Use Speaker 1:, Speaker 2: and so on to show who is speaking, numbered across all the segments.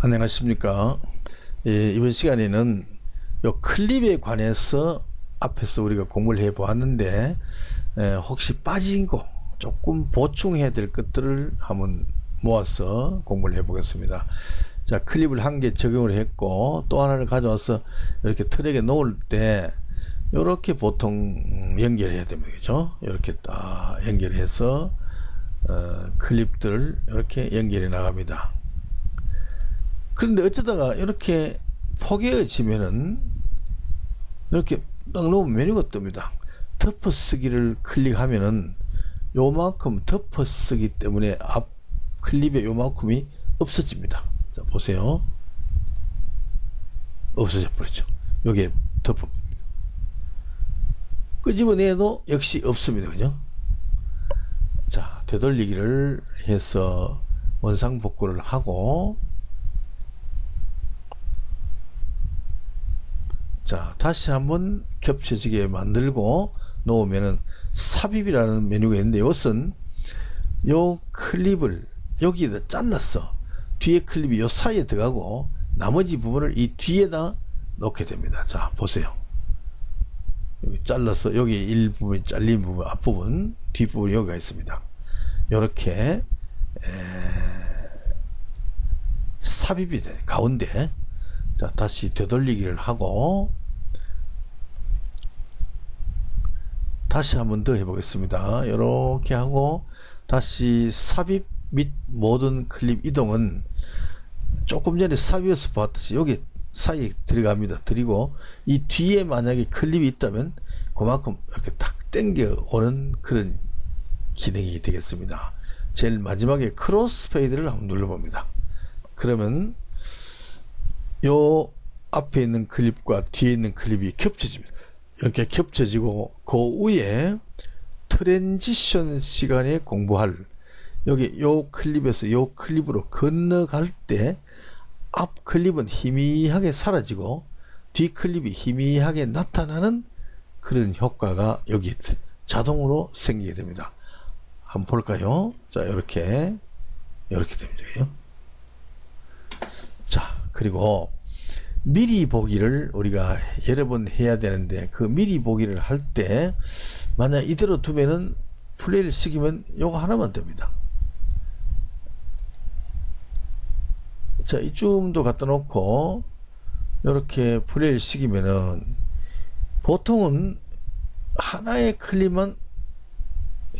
Speaker 1: 안녕하십니까. 예, 이번 시간에는 요 클립에 관해서 앞에서 우리가 공부를 해 보았는데 예, 혹시 빠진 거 조금 보충해야 될 것들을 한번 모아서 공부를 해 보겠습니다. 자, 클립을 한 개 적용을 했고 또 하나를 가져와서 이렇게 트랙에 놓을 때 이렇게 보통 연결해야 됩니다. 그죠? 이렇게 딱 연결해서 어, 클립들을 이렇게 연결해 나갑니다. 그런데 어쩌다가 이렇게 포개어지면은 이렇게 딱 놓으면 메뉴가 뜹니다. 덮어 쓰기를 클릭하면은 요만큼 덮어 쓰기 때문에 앞 클립에 요만큼이 없어집니다. 자, 보세요. 없어져 버렸죠. 여기에 덮어. 끄집어내도 역시 없습니다. 그죠? 자, 되돌리기를 해서 원상복구를 하고 자, 다시 한번 겹쳐지게 만들고 놓으면은 삽입이라는 메뉴가 있는데 이것은 요 클립을 여기에다 잘랐어. 뒤에 클립이 요 사이에 들어가고 나머지 부분을 이 뒤에다 놓게 됩니다. 자, 보세요. 여기 잘라서 여기 일부분 잘린 부분 앞부분 뒷부분 여기가 있습니다. 이렇게 삽입이 돼 가운데 자 다시 되돌리기를 하고 다시 한 번 더 해보겠습니다. 이렇게 하고 다시 삽입 및 모든 클립 이동은 조금 전에 삽입에서 봤듯이 여기 사이에 들어갑니다. 그리고 이 뒤에 만약에 클립이 있다면 그만큼 이렇게 탁 당겨 오는 그런 기능이 되겠습니다. 제일 마지막에 크로스 페이드를 한번 눌러봅니다. 그러면 요 앞에 있는 클립과 뒤에 있는 클립이 겹쳐집니다. 이렇게 겹쳐지고 그 위에 트랜지션 시간에 공부할 여기 요 클립에서 요 클립으로 건너갈 때 앞 클립은 희미하게 사라지고 뒤 클립이 희미하게 나타나는 그런 효과가 여기 자동으로 생기게 됩니다. 한번 볼까요? 자, 이렇게 이렇게 됩니다. 자, 그리고 미리 보기를 우리가 여러 번 해야 되는데 그 미리 보기를 할 때 만약 이대로 두면은 플레이를 시키면 요거 하나만 됩니다. 자, 이쯤도 갖다 놓고 이렇게 플레이를 시키면은 보통은 하나의 클립만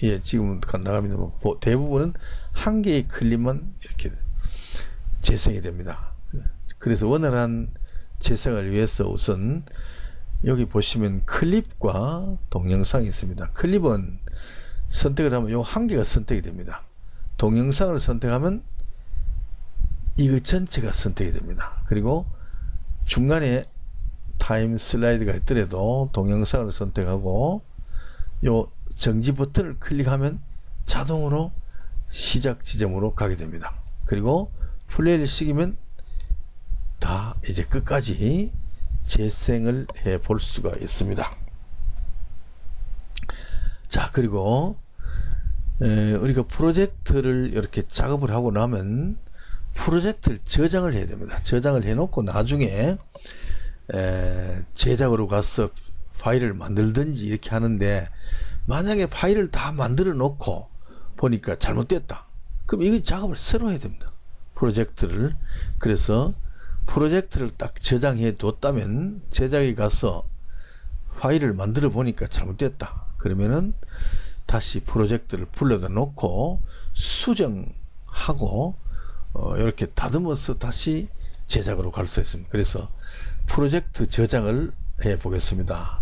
Speaker 1: 예, 지금 나갑니다만 대부분은 한 개의 클립만 이렇게 재생이 됩니다. 그래서 원활한 재생을 위해서 우선 여기 보시면 클립과 동영상이 있습니다. 클립은 선택을 하면 요 한 개가 선택이 됩니다. 동영상을 선택하면 이거 전체가 선택이 됩니다. 그리고 중간에 타임 슬라이드가 있더라도 동영상을 선택하고 요 정지 버튼을 클릭하면 자동으로 시작 지점으로 가게 됩니다. 그리고 플레이를 시키면 다 이제 끝까지 재생을 해 볼 수가 있습니다. 자, 그리고 에, 우리가 프로젝트를 이렇게 작업을 하고 나면 프로젝트를 저장을 해야 됩니다. 저장을 해놓고 나중에 에, 제작으로 가서 파일을 만들든지 이렇게 하는데 만약에 파일을 다 만들어 놓고 보니까 잘못됐다. 그럼 이거 작업을 새로 해야 됩니다. 프로젝트를. 그래서 프로젝트를 딱 저장해 뒀다면 제작에 가서 파일을 만들어 보니까 잘못됐다. 그러면은 다시 프로젝트를 불러다 놓고 수정하고 어, 이렇게 다듬어서 다시 제작으로 갈 수 있습니다. 그래서 프로젝트 저장을 해 보겠습니다.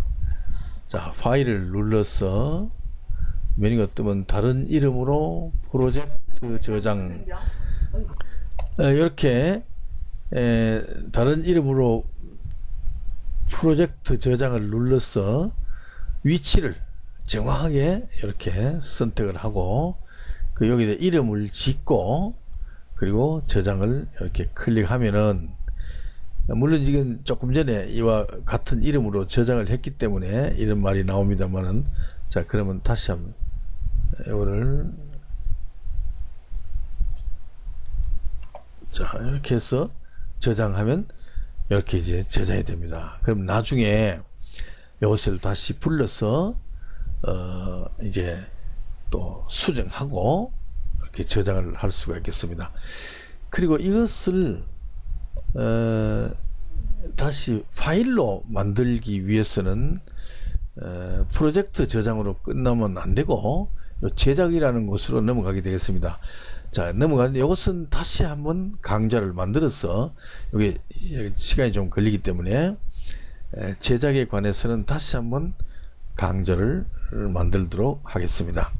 Speaker 1: 자, 파일을 눌러서 메뉴가 뜨면 다른 이름으로 프로젝트 저장 어, 이렇게 에, 다른 이름으로 프로젝트 저장을 눌러서 위치를 정확하게 이렇게 선택을 하고 그 여기다 이름을 짓고 그리고 저장을 이렇게 클릭하면은 물론 지금 조금 전에 이와 같은 이름으로 저장을 했기 때문에 이런 말이 나옵니다만은 자 그러면 다시 한번 이거를 자 이렇게 해서 저장하면 이렇게 이제 저장이 됩니다. 그럼 나중에 이것을 다시 불러서 어 이제 또 수정하고 이렇게 저장을 할 수가 있겠습니다. 그리고 이것을 어 다시 파일로 만들기 위해서는 어, 프로젝트 저장으로 끝나면 안 되고 요 제작이라는 곳으로 넘어가게 되겠습니다. 자 넘어가는데 이것은 다시 한번 강좌를 만들어서 여기 시간이 좀 걸리기 때문에 에, 제작에 관해서는 다시 한번 강좌를 만들도록 하겠습니다.